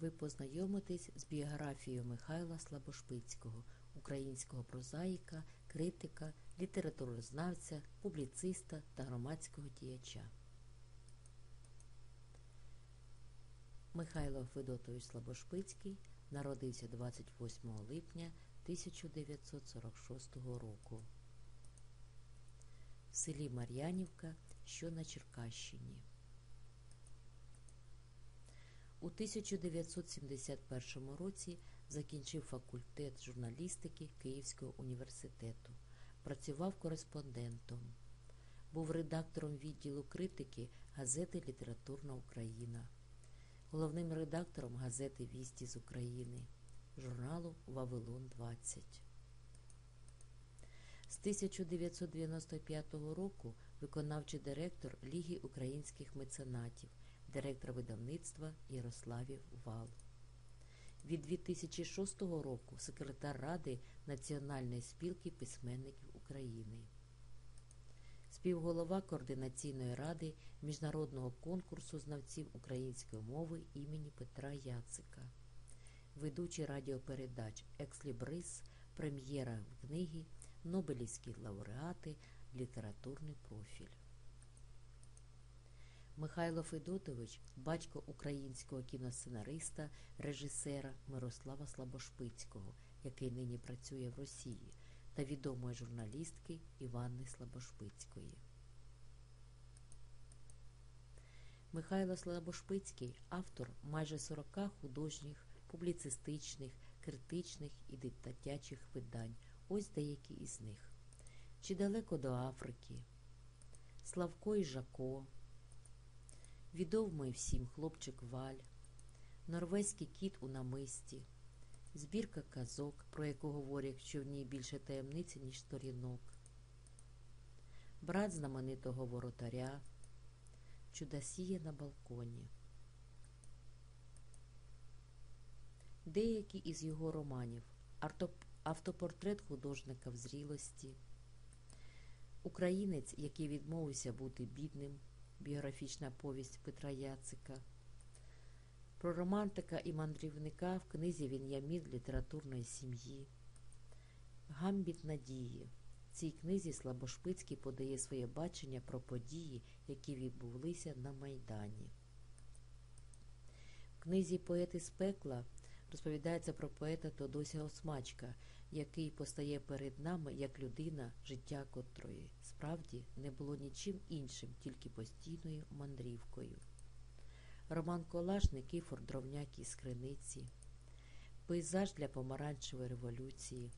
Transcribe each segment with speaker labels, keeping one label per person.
Speaker 1: ви познайомитесь з біографією Михайла Слабошпицького, українського прозаїка, критика, літературознавця, публіциста та громадського діяча. Михайло Федотович Слабошпицький народився 28 липня 1946 року в селі Мар'янівка, що на Черкащині. У 1971 році закінчив факультет журналістики Київського університету. Працював кореспондентом. Був редактором відділу критики газети Літературна Україна, головним редактором газети Вісті з України, журналу Вавилон 20. З 1995 року виконавчий директор Ліги українських меценатів, директор видавництва Ярославів Вал. Від 2006 року секретар Ради Національної спілки письменників України, співголова Координаційної ради Міжнародного конкурсу знавців української мови імені Петра Яцика, ведучий радіопередач Екслібрис, прем'єра книги Нобелівські лауреати, літературний профіль. Михайло Федотович, батько українського кіносценариста, режисера Мирослава Слабошпицького, який нині працює в Росії, та відомої журналістки Іванни Слабошпицької. Михайло Слабошпицький автор майже 40 художніх, публіцистичних, критичних і дитячих видань. Ось деякі із них. Чи далеко до Африки, Славко і Жако, Відомий всім хлопчик Валь, Норвезький кіт у намисті, збірка казок, про яку говорять, що в ній більше таємниці, ніж сторінок, брат знаменитого воротаря, Чудосіє на балконі. Деякі із його романів Автопортрет художника в зрілості, Українець, який відмовився бути бідним, біографічна повість Петра Яцика, про романтика і мандрівника в книзі Він'ямін літературної сім'ї, Гамбіт надії. В цій книзі Слабошпицький подає своє бачення про події, які відбулися на Майдані. В книзі Поети з пекла розповідається про поета Тодося Осмачка, який постає перед нами як людина, життя котрої. Справді не було нічим іншим, тільки постійною мандрівкою. Роман Колаш Никифор Дровняк із Пейзаж для помаранчевої революції,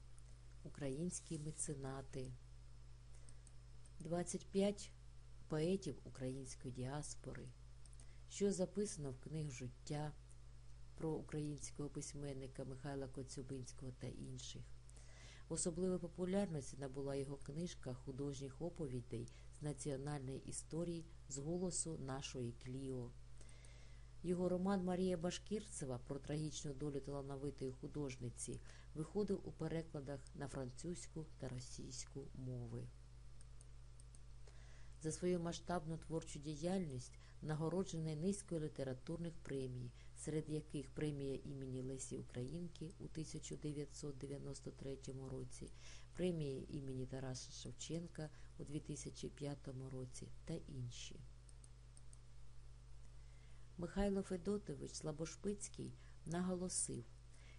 Speaker 1: Українські меценати, 25 поетів української діаспори, що записано в книг життя про українського письменника Михайла Коцюбинського та інших. Особливої популярності набула його книжка художніх оповідей з національної історії з голосу нашої Кліо. Його роман Марія Башкірцева про трагічну долю талановитої художниці виходив у перекладах на французьку та російську мови. За свою масштабну творчу діяльність нагороджений низкою літературних премій, серед яких премія імені Лесі Українки у 1993 році, премія імені Тараса Шевченка у 2005 році та інші. Михайло Федотович Слабошпицький наголосив,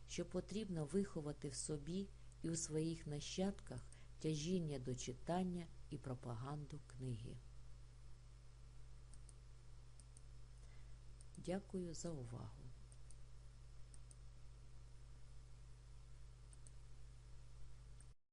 Speaker 1: що потрібно виховати в собі і у своїх нащадках тяжіння до читання і пропаганду книги. Дякую за увагу.